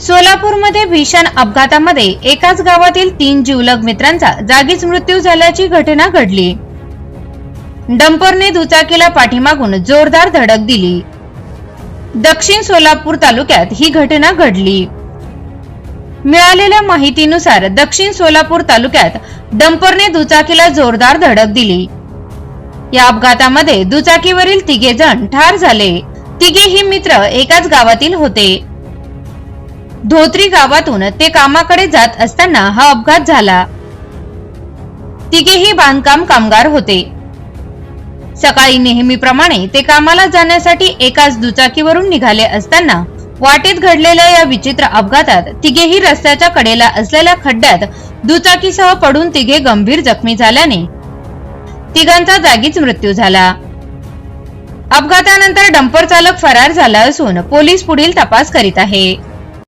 सोलापूरमध्ये भीषण अपघातामध्ये एकाच गावातील तीन जीवलग मित्रांचा जागीच मृत्यू झाल्याची घटना घडली. डंपरने दुचाकीला पाठीमागून जोरदार धडक दिली. दक्षिण सोलापूर तालुक्यात ही घटना घडली. मिळालेल्या माहितीनुसार दक्षिण सोलापूर तालुक्यात डंपरने दुचाकीला जोरदार धडक दिली. या अपघातामध्ये दुचाकीवरील तिघे जण ठार झाले. तिघेही मित्र एकाच गावातील होते. धोत्री गावातून ते कामाकडे जात असताना हा अपघात झाला. तिघेही बांधकाम कामगार होते. सकाळी नेहमीप्रमाणे ते कामाला जाण्यासाठी एकाच दुचाकीवरून निघाले असताना वाटेत घडलेल्या या विचित्र अपघातात तिघेही रस्त्याच्या कडेला असलेल्या खड्ड्यात दुचाकीसह पडून तिघे गंभीर जखमी झाल्याने तिघांचा जागीच मृत्यू झाला. अपघातानंतर डंपर चालक फरार झाला असून पोलीस पुढील तपास करीत आहे.